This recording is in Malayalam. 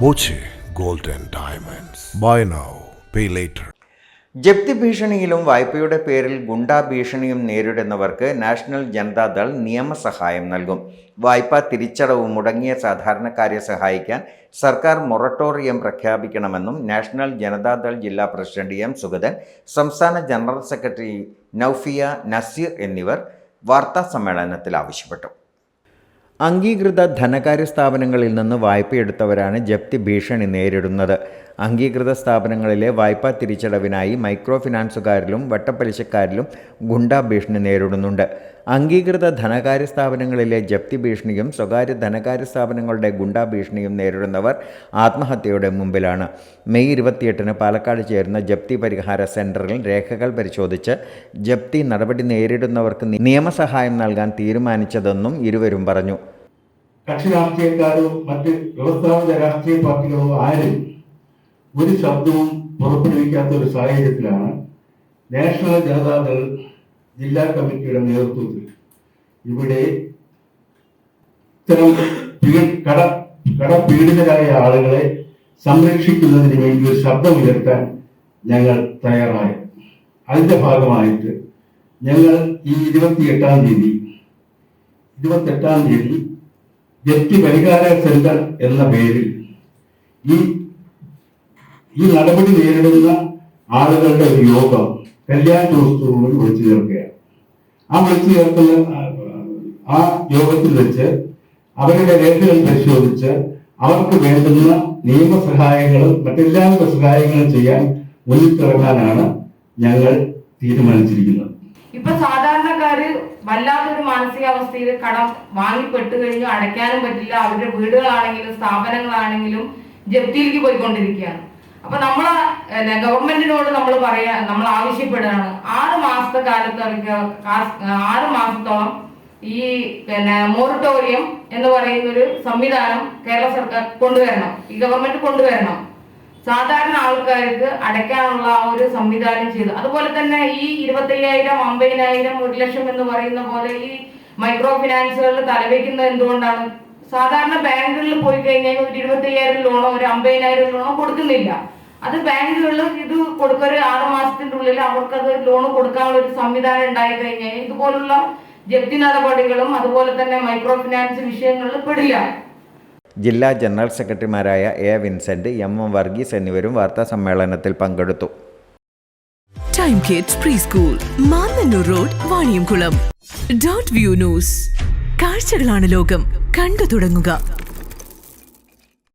Boche gold and Diamonds. Buy now, pay later. ജപ്തി ഭീഷണിയിലും വായ്പയുടെ പേരിൽ ഗുണ്ടാ ഭീഷണിയും നേരിടുന്നവർക്ക് നാഷണൽ ജനതാദൾ നിയമസഹായം നൽകും വായ്പാ തിരിച്ചടവ് മുടങ്ങിയ സാധാരണക്കാരെ സഹായിക്കാൻ സർക്കാർ മൊറട്ടോറിയം പ്രഖ്യാപിക്കണമെന്നും നാഷണൽ ജനതാദൾ ജില്ലാ പ്രസിഡന്റ് എം സുഗതൻ സംസ്ഥാന ജനറൽ സെക്രട്ടറി നൌഫിയ നസീർ എന്നിവർ വാർത്താ സമ്മേളനത്തിൽ ആവശ്യപ്പെട്ടു അംഗീകൃത ധനകാര്യ സ്ഥാപനങ്ങളിൽ നിന്ന് വായ്പയെടുത്തവരാണ് ജപ്തി ഭീഷണി നേരിടുന്നത്. അംഗീകൃത സ്ഥാപനങ്ങളിലെ വായ്പാ തിരിച്ചടവിനായി മൈക്രോ ഫിനാൻസുകാരിലും വട്ടപ്പലിശക്കാരിലും ഗുണ്ടാ ഭീഷണി നേരിടുന്നുണ്ട്. അംഗീകൃത ധനകാര്യ സ്ഥാപനങ്ങളിലെ ജപ്തി ഭീഷണിയും സ്വകാര്യ ധനകാര്യ സ്ഥാപനങ്ങളുടെ ഗുണ്ടാ ഭീഷണിയും നേരിടുന്നവർ ആത്മഹത്യയുടെ മുമ്പിലാണ്. മെയ് ഇരുപത്തിയെട്ടിന് പാലക്കാട് ചേരുന്ന ജപ്തി പരിഹാര സെന്ററിൽ രേഖകൾ പരിശോധിച്ച് ജപ്തി നടപടി നേരിടുന്നവർക്ക് നിയമസഹായം നൽകാൻ തീരുമാനിച്ചതെന്നും ഇരുവരും പറഞ്ഞു. കക്ഷി രാഷ്ട്രീയക്കാരോ മറ്റ് വ്യവസ്ഥാപിത രാഷ്ട്രീയ പാർട്ടികളോ ആരും ഒരു ശബ്ദവും പുറപ്പെടുവിക്കാത്ത ഒരു സാഹചര്യത്തിലാണ് നാഷണൽ ജനതാദൾ ജില്ലാ കമ്മിറ്റിയുടെ നേതൃത്വത്തിൽ ഇവിടെ ഇത്തരം കട കടപീഡിതരായ ആളുകളെ സംരക്ഷിക്കുന്നതിന് വേണ്ടി ഒരു ശബ്ദമുയർത്താൻ ഞങ്ങൾ തയ്യാറായി. അതിന്റെ ഭാഗമായിട്ട് ഞങ്ങൾ ഈ ഇരുപത്തിയെട്ടാം തീയതി ഇരുപത്തെട്ടാം തീയതി വ്യക്തി പരിഹാര സെന്റർ എന്ന പേരിൽ ഈ ഈ നടപടി നേരിടുന്ന ആളുകളുടെ ഒരു യോഗം കല്യാൺ ടൂറിസ്റ്റ് വിളിച്ചു ചേർക്കുകയാണ്. ആ വിളിച്ചു ചേർക്കുന്ന ആ, യോഗത്തിൽ വെച്ച് അവരുടെ രേഖകൾ പരിശോധിച്ച് അവർക്ക് വേണ്ടുന്ന നിയമസഹായങ്ങളും മറ്റെല്ലാ സഹായങ്ങളും ചെയ്യാൻ മുന്നിട്ടിറങ്ങാനാണ് ഞങ്ങൾ തീരുമാനിച്ചിരിക്കുന്നത്. ഇപ്പൊ സാധാരണക്കാര് വല്ലാത്തൊരു മാനസികാവസ്ഥയിൽ കടം വാങ്ങിപ്പെട്ടു കഴിഞ്ഞു അടയ്ക്കാനും പറ്റില്ല. അവരുടെ വീടുകളാണെങ്കിലും സ്ഥാപനങ്ങളാണെങ്കിലും ജപ്തിയിലേക്ക് പോയിക്കൊണ്ടിരിക്കുകയാണ്. അപ്പൊ നമ്മൾ ഗവൺമെന്റിനോട് നമ്മൾ പറയാ നമ്മൾ ആവശ്യപ്പെടുകയാണ്. ആറ് മാസത്തെ കാലത്ത് ആറ് മാസത്തോളം ഈ പിന്നെ മോറട്ടോറിയം എന്ന് പറയുന്ന ഒരു സംവിധാനം കേരള സർക്കാർ കൊണ്ടുവരണം. ഈ ഗവൺമെന്റ് കൊണ്ടുവരണം. സാധാരണ ആൾക്കാർക്ക് അടയ്ക്കാനുള്ള ആ ഒരു സംവിധാനം ചെയ്തു. അതുപോലെ തന്നെ ഈ ഇരുപത്തയ്യായിരം അമ്പതിനായിരം ഒരു ലക്ഷം എന്ന് പറയുന്ന പോലെ ഈ മൈക്രോ ഫിനാൻസുകളിൽ തലവെക്കുന്നത് എന്തുകൊണ്ടാണ്? സാധാരണ ബാങ്കുകളിൽ പോയി കഴിഞ്ഞാൽ ഒരു ഇരുപത്തയ്യായിരം ലോണോ ഒരു അമ്പതിനായിരം ലോണോ കൊടുക്കുന്നില്ല. അത് ബാങ്കുകളിൽ ഇത് കൊടുക്ക ഒരു ആറ് മാസത്തിന്റെ ഉള്ളിൽ അവർക്ക് അത് ലോൺ കൊടുക്കാനുള്ള ഒരു സംവിധാനം ഉണ്ടായി കഴിഞ്ഞാൽ ഇതുപോലുള്ള ജപ്തി നടപടികളും അതുപോലെ തന്നെ മൈക്രോ ഫിനാൻസ് വിഷയങ്ങളിൽ പെടില്ല. ജില്ലാ ജനറൽ സെക്രട്ടറിമാരായ A Vincent M M Varghese എന്നിവരും വാർത്താ സമ്മേളനത്തിൽ പങ്കെടുത്തു. Time kids pre school Mannannur road Vaniyamkulam dot view news കാഴ്ചകളാണ് ലോകം. കണ്ടു തുടങ്ങുക.